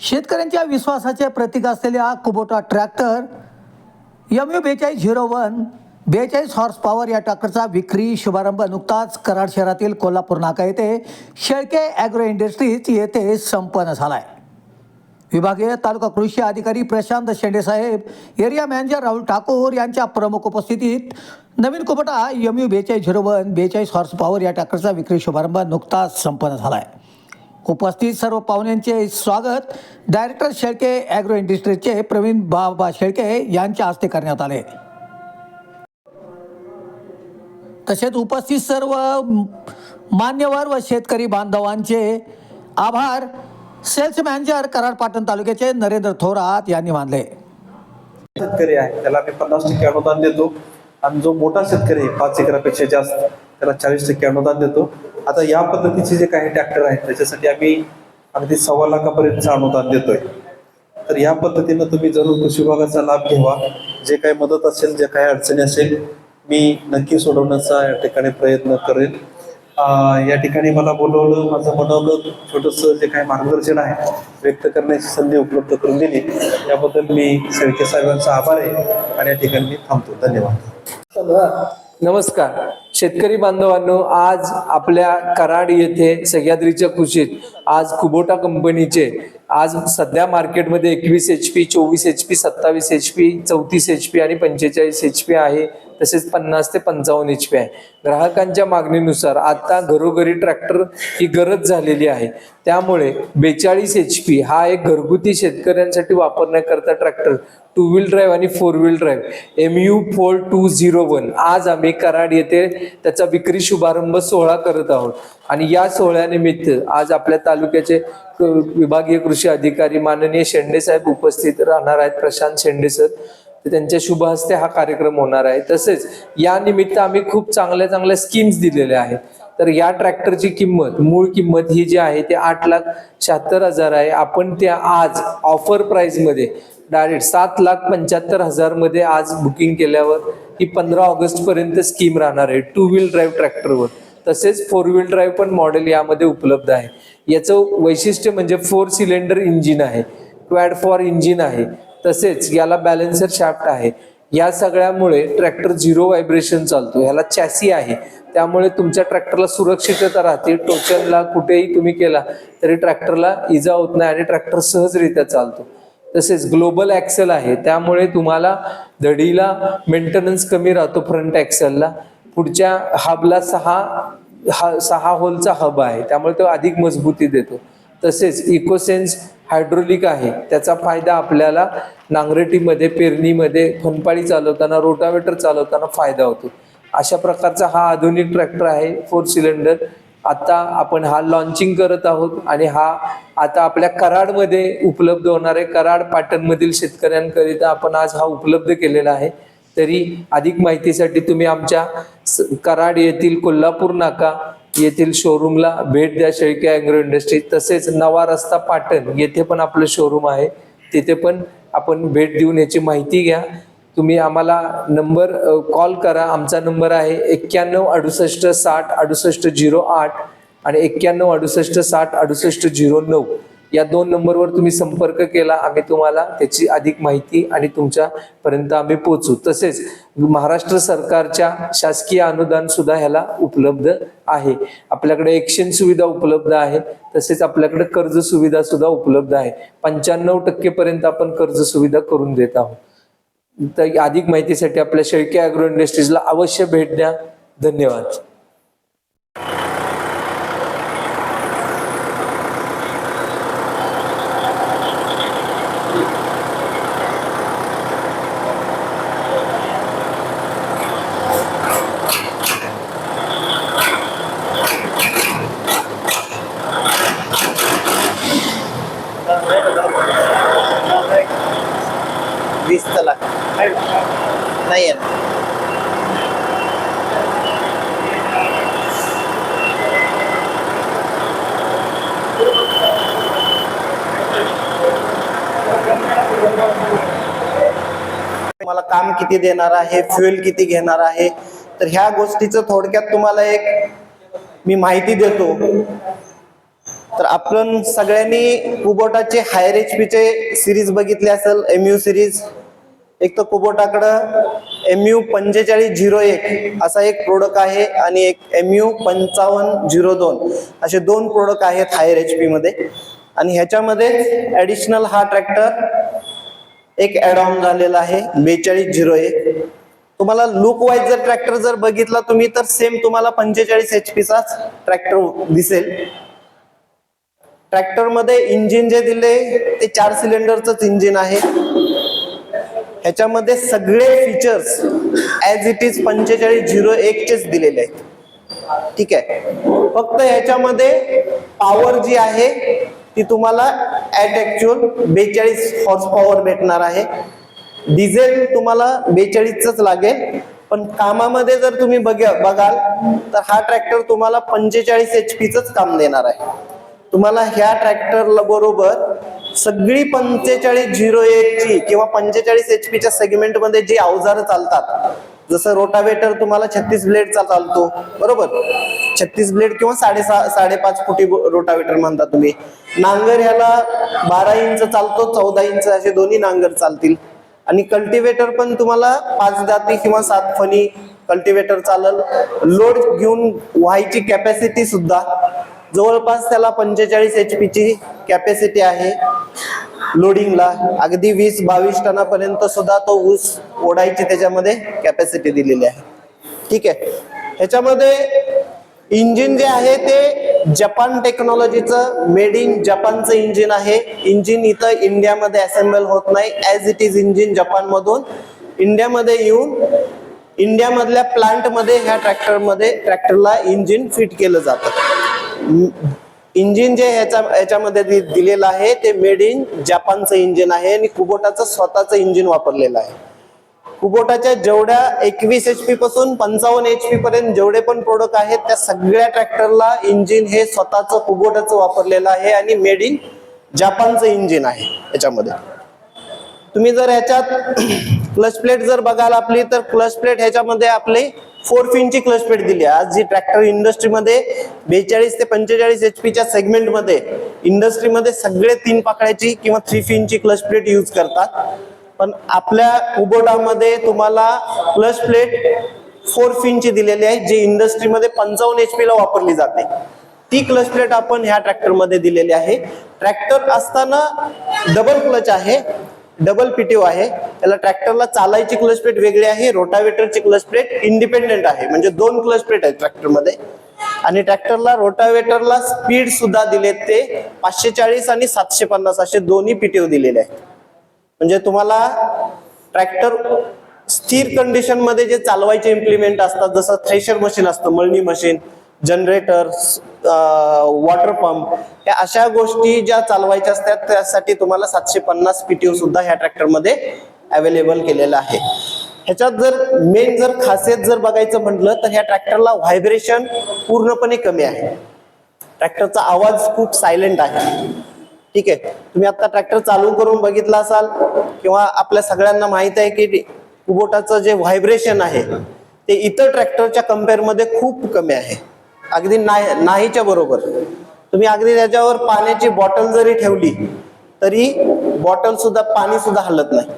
शेतकऱ्यांच्या विश्वासाचे प्रतीक असलेल्या कुबोटा ट्रॅक्टर एम यू बेचाळीस झिरो वन बेचाळीस हॉर्स पॉवर या ट्रॅक्टरचा विक्री शुभारंभ नुकताच कराड शहरातील कोल्हापूर नाका येथे शेळके ॲग्रो इंडस्ट्रीज येथे संपन्न झाला आहे विभागीय तालुका कृषी अधिकारी प्रशांत शेंडेसाहेब एरिया मॅनेजर राहुल ठाकूर यांच्या प्रमुख उपस्थितीत नवीन कुबोटा यम यू बेचाळीस झिरो वन बेचाळीस हॉर्स पॉवर या ट्रॅक्टरचा विक्री शुभारंभ नुकताच संपन्न झाला आहे उपस्थित सर्व पाहुण्यांचे स्वागत. डायरेक्टर शेळके ॲग्रो इंडस्ट्रीजचे प्रवीण बाबा शेळके यांच्या हस्ते करण्यात आले. तसेच उपस्थित सर्व मान्यवर व शेतकरी बांधवांचे आभार. सेल्स मॅनेजर कराड पाटण तालुक्याचे नरेंद्र थोरात यांनी मानले. शेतकरी आहे त्याला आम्ही पन्नास टक्के अनुदान देतो. आणि जो मोठा शेतकरी आहे पाच एकरापेक्षा जास्त त्याला चाळीस टक्के अनुदान देतो. आता या पद्धतीचे जे काही ट्रॅक्टर आहेत त्याच्यासाठी आम्ही अगदी सव्वा लाखापर्यंतचं अनुदान देतोय. तर या पद्धतीनं तुम्ही जरूर कृषी विभागाचा लाभ घ्यावा. जे काही मदत असेल जे काही अडचणी असेल मी नक्की सोडवण्याचा या ठिकाणी प्रयत्न करेन. या ठिकाणी मला बोलवलं माझं बनवलं छोटस जे काही मार्गदर्शन आहे व्यक्त करण्याची संधी उपलब्ध करून दिली. याबद्दल मी शेळके साहेबांचा आभार आहे आणि या ठिकाणी मी थांबतो. धन्यवाद. नमस्कार. शेतकरी बांधवांनो आज आपल्या कराड येथे सह्याद्रीच्या खुशीत आज कुबोटा कंपनीचे आज सध्या मार्केटमध्ये एकवीस एच पी चोवीस एच पी सत्तावीस एच पी चौतीस एच पी आणि पंचेचाळीस एच पी आहे. तसेच पन्नास ते पंचावन्न एच पी आहे. ग्राहकांच्या मागणीनुसार आता घरोघरी ट्रॅक्टर ही गरज झालेली आहे. त्यामुळे बेचाळीस एच पी हा एक घरगुती शेतकऱ्यांसाठी वापरण्याकरता ट्रॅक्टर टू व्हील ड्राईव्ह आणि four wheel drive. M U four two zero one. आज आम्ही कराड येथे त्याचा विक्री शुभारंभ सोहळा करत आहोत. आणि या सोहळ्यानिमित्त आज आपल्या तालुक्याचे विभागीय कृषी अधिकारी माननीय शेंडे साहेब उपस्थित राहणार आहेत. प्रशांत शेंडे सर. तर त्यांच्या शुभ हस्ते हा कार्यक्रम होणार आहे. तसेच या निमित्त आम्ही खूप चांगल्या चांगल्या स्कीम्स दिलेल्या आहेत. तर या ट्रॅक्टरची किंमत मूळ किंमत ही जी आहे ते आठ लाख शहात्तर हजार आहे. आपण त्या आज ऑफर प्राईजमध्ये डायरेक्ट सात लाख पंच्याहत्तर हजारमध्ये आज बुकिंग केल्यावर ही पंधरा ऑगस्ट पर्यंत स्कीम राहणार आहे. टू व्हील ड्राईव्ह ट्रॅक्टरवर तसेच फोर व्हील ड्राईव्ह पण मॉडेल यामध्ये उपलब्ध आहे. याचं वैशिष्ट्य म्हणजे फोर सिलेंडर इंजिन आहे क्वॅड फॉर इंजिन आहे तसेच याला बॅलेन्सर शाफ्ट आहे. या सगळ्यामुळे ट्रॅक्टर झिरो व्हायब्रेशन चालतो ह्याला चॅसी आहे. त्यामुळे तुमच्या ट्रॅक्टरला सुरक्षितता राहते टोचनला कुठेही तुम्ही केला तरी ट्रॅक्टरला इजा होत नाही आणि ट्रॅक्टर सहजरित्या चालतो. तसेच ग्लोबल ॲक्सेल आहे त्यामुळे तुम्हाला धडीला मेंटेनन्स कमी राहतो फ्रंट ॲक्सेलला. पुढच्या हबला सहा हा सहा होलचा हब आहे. त्यामुळे तो अधिक मजबूती देतो. तसेच इकोसेन्स हायड्रोलिक आहे. त्याचा फायदा आपल्याला नांगरटीमध्ये पेरणीमध्ये फनपाळी चालवताना रोटावेटर चालवताना फायदा होतो. अशा प्रकारचा हा आधुनिक ट्रॅक्टर आहे फोर सिलेंडर. आता आपण हा लॉन्चिंग करत आहोत आणि हा आता आपल्या कराडमध्ये उपलब्ध होणार आहे. कराड पाटणमधील शेतकऱ्यांकरिता आपण आज हा उपलब्ध केलेला आहे. तरी अधिक माहितीसाठी तुम्ही आमच्या स- कराड येथील कोल्हापूर नाका येथील शोरूमला भेट द्या शेळके अँग्रो इंडस्ट्री. तसेच नवा रस्ता पाटण येथे पण आपलं शोरूम आहे. तिथे पण आपण भेट देऊन याची माहिती घ्या. तुम्ही आम्हाला नंबर कॉल करा. आमचा नंबर आहे एक्क्याण्णव अडुसष्ट साठ अडुसष्ट झिरो आठ आणि एक्क्याण्णव अडुसष्ट साठ अडुसष्ट झिरो नऊ. या दोन नंबरवर तुम्ही संपर्क केला आम्ही तुम्हाला त्याची अधिक माहिती आणि तुमच्यापर्यंत आम्ही पोचू तसेच महाराष्ट्र सरकारच्या शासकीय अनुदान सुद्धा ह्याला उपलब्ध आहे. आपल्याकडे एक्शन सुविधा उपलब्ध आहे तसेच आपल्याकडे कर्ज सुविधा सुद्धा उपलब्ध आहे. पंच्याण्णव टक्केपर्यंत आपण कर्ज सुविधा करून देत आहोत. तर अधिक माहितीसाठी आपल्या शेळके अॅग्रो इंडस्ट्रीजला अवश्य भेट द्या. धन्यवाद वीस लाख नाही आहे मला काम किती देणार आहे फ्युएल किती घेणार आहे तर ह्या गोष्टीचं थोडक्यात तुम्हाला एक मी माहिती देतो. तर आपण सगळ्यांनी कुबोटाचे हायर एच पीचे सिरीज बघितले असेल एम यू सिरीज एक तर कुबोटाकडं एम यू पंचेचाळीस झिरो एक असा एक प्रोडक्ट आहे आणि एक एम यू पंचावन्न झिरो दोन असे दोन प्रोडक्ट आहेत हायर एच पी मध्ये. आणि ह्याच्यामध्ये ऍडिशनल हा ट्रॅक्टर एक ऍड ऑन झालेला आहे. बेचाळीस झिरो एक. तुम्हाला लुक वाईज जर ट्रॅक्टर जर बघितला तुम्ही तर सेम तुम्हाला पंचेचाळीस एच पीचाच ट्रॅक्टर दिसेल. ट्रॅक्टरमध्ये इंजिन जे दिले ते चार सिलेंडरच इंजिन आहे. ह्याच्यामध्ये सगळे फीचर्स ऍज इट इज पंचेचाळीस झिरो एकचेच दिलेले आहेत. ठीक आहे. फक्त ह्याच्यामध्ये पॉवर जी आहे ती तुम्हाला ऍट ऍक्च्युअल बेचाळीस हॉर्स पॉवर भेटणार आहे. डिझेल तुम्हाला बेचाळीसच लागेल. पण कामामध्ये जर तुम्ही बघा बघाल तर हा ट्रॅक्टर तुम्हाला पंचेचाळीस एच पीच काम देणार आहे. तुम्हाला ह्या ट्रॅक्टरला बरोबर सगळी पंचेचाळीस झिरो ची किंवा पंचेचाळीस एच पीच्या सेगमेंटमध्ये जी अवजारं चालतात जसं रोटावेटर तुम्हाला छत्तीस ब्लेडचा चालतो बरोबर? छत्तीस ब्लेड किंवा साडेसहा साडेपाच फुटी रोटावेटर म्हणता तुम्ही. नांगर ह्याला बारा इंच चालतो चौदा इंच असे दोन्ही नांगर चालतील. आणि कल्टिवेटर पण तुम्हाला पाच दाती किंवा सात फणी कल्टिवेटर चालल. लोड घेऊन व्हायची कॅपॅसिटी सुद्धा. जवळपास त्याला पंचेचाळीस एच ची कॅपॅसिटी आहे. लोडिंगला अगदी वीस बावीस टनापर्यंत सुद्धा तो ऊस ओढायची त्याच्यामध्ये कॅपॅसिटी दिलेली आहे. ठीक आहे. ह्याच्यामध्ये इंजिन जे आहे ते जपान टेक्नॉलॉजीचं मेड इन जपानचं इंजिन आहे. इंजिन इथं इंडियामध्ये असेंबल होत नाही. ऍज इट इज इंजिन जपानमधून. इंडियामध्ये येऊन इंडियामधल्या प्लांटमध्ये ह्या ट्रॅक्टरमध्ये ट्रॅक्टरला इंजिन फिट केलं जातं. इंजिन जे ह्याच्या ह्याच्यामध्ये दि- दिलेलं आहे ते मेड इन जपानचं इंजिन आहे आणि कुबोटाचं स्वतःचं इंजिन वापरलेलं आहे. कुबोटाच्या जेवढ्या एकवीस एच पी पासून पंचावन्न एच पी पर्यंत जेवढे पण प्रोडक्ट आहेत त्या सगळ्या ट्रॅक्टरला इंजिन हे स्वतःचं कुबोटाचं वापरलेलं आहे आणि मेड इन जपानचं इंजिन आहे याच्यामध्ये. तुम्ही जर ह्याच्यात क्लच प्लेट जर बघाल आपली तर क्लच प्लेट ह्याच्यामध्ये आपले फोर फिनची क्लच प्लेट दिली आहे. आज जी ट्रॅक्टर इंडस्ट्रीमध्ये बेचाळीस ते पंचेचाळीस एच पीच्या सेगमेंटमध्ये इंडस्ट्रीमध्ये सगळे तीन पाकळ्याची किंवा थ्री फिनची क्लच प्लेट यूज करतात. पण आपल्या उबोटामध्ये तुम्हाला प्लस प्लेट फोर फिनची दिलेली आहे जी इंडस्ट्रीमध्ये पंचावन्न एच ला वापरली जाते. ती क्लच प्लेट आपण ह्या ट्रॅक्टरमध्ये दिलेली आहे. ट्रॅक्टर असताना डबल क्लच आहे डबल पीटीओ आहे. त्याला ट्रॅक्टरला चालायची क्लच प्लेट वेगळी आहे रोटावेटरची क्लच प्लेट इंडिपेंडेंट आहे. म्हणजे दोन क्लच प्लेट आहेत ट्रॅक्टरमध्ये आणि ट्रॅक्टरला रोटावेटरला स्पीड सुद्धा दिलेत ते पाचशे चाळीस आणि सातशे पन्नास असे दोन्ही पीटीओ दिलेले आहेत. म्हणजे तुम्हाला ट्रॅक्टर स्थिर कंडिशनमध्ये जे चालवायचे इम्प्लिमेंट असतात जसं थ्रेशर मशीन असतं मळणी मशीन जनरेटर वॉटर पंप या अशा गोष्टी ज्या चालवायच्या असतात त्यासाठी तुम्हाला सातशे पन्नास पीटीओ सुद्धा ह्या ट्रॅक्टरमध्ये अवेलेबल केलेलं आहे. ह्याच्यात जर मेन जर खासियत जर बघायचं म्हटलं तर ह्या ट्रॅक्टरला व्हायब्रेशन पूर्णपणे कमी आहे. ट्रॅक्टरचा आवाज खूप सायलेंट आहे. ठीक आहे. तुम्ही आता ट्रॅक्टर चालू करून बघितला असाल किंवा आपल्या सगळ्यांना माहीत आहे की कुबोटाचं जे व्हायब्रेशन आहे ते इतर ट्रॅक्टरच्या कम्पेअरमध्ये खूप कमी आहे. अगदी नाही नाहीच्या बरोबर. तुम्ही अगदी त्याच्यावर पाण्याची बॉटल जरी ठेवली तरी बॉटल सुद्धा पाणी सुद्धा हलत नाही.